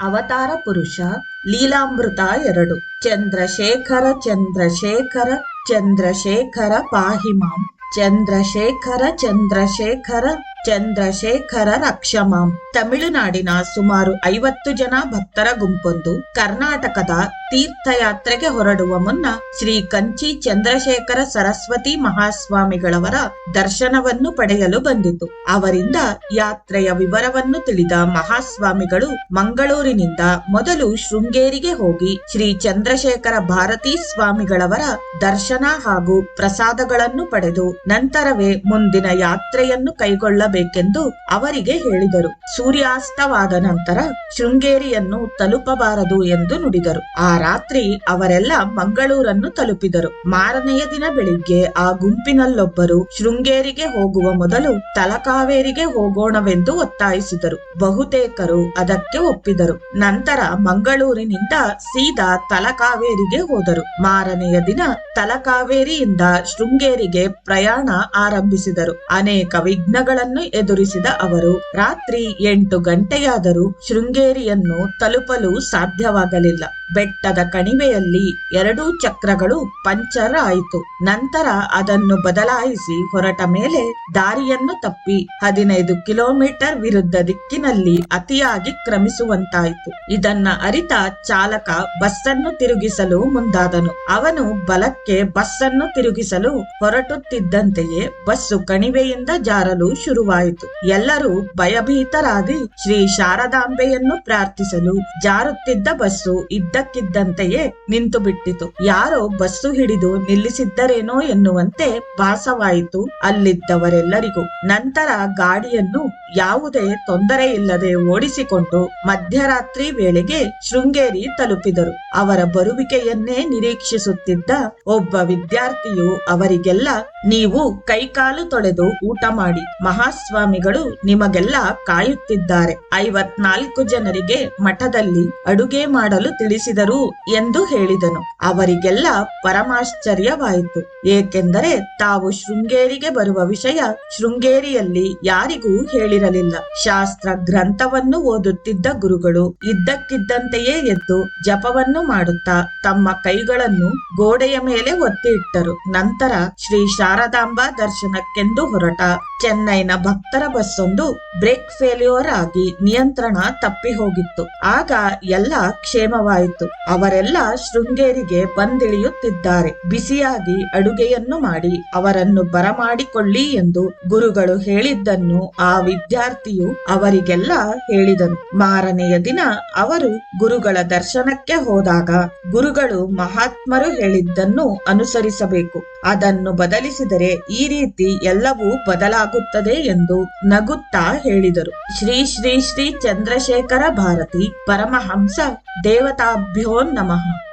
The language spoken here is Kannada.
ಅವತಾರ ಪುರುಷ ಲೀಲಾಮೃತ ಎರಡು. ಚಂದ್ರಶೇಖರ ಚಂದ್ರಶೇಖರ ಚಂದ್ರಶೇಖರ ಪಾಹಿಮಾಂ. ಚಂದ್ರಶೇಖರ ಚಂದ್ರಶೇಖರ ಚಂದ್ರಶೇಖರ ರಕ್ಷಮಾಂ ತಮಿಳುನಾಡಿನ ಸುಮಾರು ಐವತ್ತು ಜನ ಭಕ್ತರ ಗುಂಪೊಂದು ಕರ್ನಾಟಕದ ತೀರ್ಥಯಾತ್ರೆಗೆ ಹೊರಡುವ ಮುನ್ನ ಶ್ರೀ ಕಂಚಿ ಚಂದ್ರಶೇಖರ ಸರಸ್ವತಿ ಮಹಾಸ್ವಾಮಿಗಳವರ ದರ್ಶನವನ್ನು ಪಡೆಯಲು ಬಂದಿತು. ಅವರಿಂದ ಯಾತ್ರೆಯ ವಿವರವನ್ನು ತಿಳಿದ ಮಹಾಸ್ವಾಮಿಗಳು ಮಂಗಳೂರಿನಿಂದ ಮೊದಲು ಶೃಂಗೇರಿಗೆ ಹೋಗಿ ಶ್ರೀ ಚಂದ್ರಶೇಖರ ಭಾರತೀ ಸ್ವಾಮಿಗಳವರ ದರ್ಶನ ಹಾಗೂ ಪ್ರಸಾದಗಳನ್ನು ಪಡೆದು ನಂತರವೇ ಮುಂದಿನ ಯಾತ್ರೆಯನ್ನು ಕೈಗೊಳ್ಳಬೇಕೆಂದು ಅವರಿಗೆ ಹೇಳಿದರು. ಸೂರ್ಯಾಸ್ತವಾದ ನಂತರ ಶೃಂಗೇರಿಯನ್ನು ತಲುಪಬಾರದು ಎಂದು ನುಡಿದರು. ಆ ರಾತ್ರಿ ಅವರೆಲ್ಲ ಮಂಗಳೂರನ್ನು ತಲುಪಿದರು. ಮಾರನೆಯ ದಿನ ಬೆಳಿಗ್ಗೆ ಆ ಗುಂಪಿನಲ್ಲೊಬ್ಬರು ಶೃಂಗೇರಿಗೆ ಹೋಗುವ ಮೊದಲು ತಲಕಾವೇರಿಗೆ ಹೋಗೋಣವೆಂದು ಒತ್ತಾಯಿಸಿದರು. ಬಹುತೇಕರು ಅದಕ್ಕೆ ಒಪ್ಪಿದರು. ನಂತರ ಮಂಗಳೂರಿನಿಂದ ಸೀದಾ ತಲಕಾವೇರಿಗೆ ಹೋದರು. ಮಾರನೆಯ ದಿನ ತಲಕಾವೇರಿಯಿಂದ ಶೃಂಗೇರಿಗೆ ಪ್ರಯಾಣ ಆರಂಭಿಸಿದರು. ಅನೇಕ ವಿಘ್ನಗಳನ್ನು ಎದುರಿಸಿದ ಅವರು ರಾತ್ರಿ ಎಂಟು ಗಂಟೆಯಾದರೂ ಶೃಂಗೇರಿಯನ್ನು ತಲುಪಲು ಸಾಧ್ಯವಾಗಲಿಲ್ಲ. ಬೆಟ್ಟದ ಕಣಿವೆಯಲ್ಲಿ ಎರಡೂ ಚಕ್ರಗಳು ಪಂಚರ್ ಆಯಿತು. ನಂತರ ಅದನ್ನು ಬದಲಾಯಿಸಿ ಹೊರಟ ಮೇಲೆ ದಾರಿಯನ್ನು ತಪ್ಪಿ ಹದಿನೈದು ಕಿಲೋಮೀಟರ್ ವಿರುದ್ಧ ದಿಕ್ಕಿನಲ್ಲಿ ಅತಿಯಾಗಿ ಕ್ರಮಿಸುವಂತಾಯಿತು. ಇದನ್ನ ಅರಿತ ಚಾಲಕ ಬಸ್ಸನ್ನು ತಿರುಗಿಸಲು ಮುಂದಾದನು. ಅವನು ಬಲಕ್ಕೆ ಬಸ್ಸನ್ನು ತಿರುಗಿಸಲು ಹೊರಟುತ್ತಿದ್ದಂತೆಯೇ ಬಸ್ಸು ಕಣಿವೆಯಿಂದ ಜಾರಲು ಶುರುವಾಯಿತು. ಎಲ್ಲರೂ ಭಯಭೀತರಾಗಿ ಶ್ರೀ ಶಾರದಾಂಬೆಯನ್ನು ಪ್ರಾರ್ಥಿಸಲು ಜಾರುತ್ತಿದ್ದ ಬಸ್ಸು ಇದ್ದಕ್ಕಿದ್ದಂತೆಯೇ ನಿಂತು ಬಿಟ್ಟಿತು. ಯಾರೋ ಬಸ್ಸು ಹಿಡಿದು ನಿಲ್ಲಿಸಿದ್ದರೇನೋ ಎನ್ನುವಂತೆ ಭಾಸವಾಯಿತು ಅಲ್ಲಿದ್ದವರೆಲ್ಲರಿಗೂ. ನಂತರ ಗಾಡಿಯನ್ನು ಯಾವುದೇ ತೊಂದರೆ ಇಲ್ಲದೆ ಓಡಿಸಿಕೊಂಡು ಮಧ್ಯರಾತ್ರಿ ವೇಳೆಗೆ ಶೃಂಗೇರಿ ತಲುಪಿದರು. ಅವರ ಬರುವಿಕೆಯನ್ನೇ ನಿರೀಕ್ಷಿಸುತ್ತಿದ್ದ ಒಬ್ಬ ವಿದ್ಯಾರ್ಥಿಯು ಅವರಿಗೆಲ್ಲ ನೀವು ಕೈಕಾಲು ತೊಳೆದು ಊಟ ಮಾಡಿ. ಮಹಾಸ್ವಾಮಿಗಳು ನಿಮಗೆಲ್ಲ ಕಾಯುತ್ತಿದ್ದಾರೆ. ಐವತ್ನಾಲ್ಕು ಜನರಿಗೆ ಮಠದಲ್ಲಿ ಅಡುಗೆ ಮಾಡಲು ತಿಳಿಸಿದರು ಎಂದು ಹೇಳಿದನು. ಅವರಿಗೆಲ್ಲ ಪರಮಾಶ್ಚರ್ಯವಾಯಿತು. ಏಕೆಂದರೆ ತಾವು ಶೃಂಗೇರಿಗೆ ಬರುವ ವಿಷಯ ಶೃಂಗೇರಿಯಲ್ಲಿ ಯಾರಿಗೂ ಹೇಳಿರಲಿಲ್ಲ. ಶಾಸ್ತ್ರ ಗ್ರಂಥವನ್ನು ಓದುತ್ತಿದ್ದ ಗುರುಗಳು ಇದ್ದಕ್ಕಿದ್ದಂತೆಯೇ ಎದ್ದು ಜಪವನ್ನು ಮಾಡುತ್ತಾ ತಮ್ಮ ಕೈಗಳನ್ನು ಗೋಡೆಯ ಮೇಲೆ ಒತ್ತಿ ಇಟ್ಟರು ನಂತರ ಶ್ರೀ ಶಾರದಾಂಬಾ ದರ್ಶನಕ್ಕೆಂದು ಹೊರಟ. ಚೆನ್ನೈನ ಭಕ್ತರ ಬಸ್ಸೊಂದು ಬ್ರೇಕ್ ಫೇಲ್ಯೂರ್ ಆಗಿ ನಿಯಂತ್ರಣ ತಪ್ಪಿ ಹೋಗಿತ್ತು. ಆಗ ಎಲ್ಲ ಕ್ಷೇಮವಾಯಿತು. ಅವರೆಲ್ಲ ಶೃಂಗೇರಿಗೆ ಬಂದಿಳಿಯುತ್ತಿದ್ದಾರೆ. ಬಿಸಿಯಾಗಿ ಅಡುಗೆಯನ್ನು ಮಾಡಿ ಅವರನ್ನು ಬರಮಾಡಿಕೊಳ್ಳಿ ಎಂದು ಗುರುಗಳು ಹೇಳಿದ್ದನ್ನು ಆ ವಿದ್ಯಾರ್ಥಿಯು ಅವರಿಗೆಲ್ಲ ಹೇಳಿದನು. ಮಾರನೆಯ ದಿನ ಅವರು ಗುರುಗಳ ದರ್ಶನಕ್ಕೆ ಹೋದಾಗ ಗುರುಗಳು ಮಹಾತ್ಮರು ಹೇಳಿದ್ದನ್ನು ಅನುಸರಿಸಬೇಕು. ಅದನ್ನು ಬದಲಿಸಿದರೆ ಈ ರೀತಿ ಎಲ್ಲವೂ ಬದಲಾಗುತ್ತದೆ ಎಂದು ನಗುತ್ತಾ ಹೇಳಿದರು. ಶ್ರೀ ಶ್ರೀ ಶ್ರೀ ಚಂದ್ರಶೇಖರ ಭಾರತಿ ಪರಮಹಂಸ ದೇವತಾಭ್ಯೋ ನಮಃ.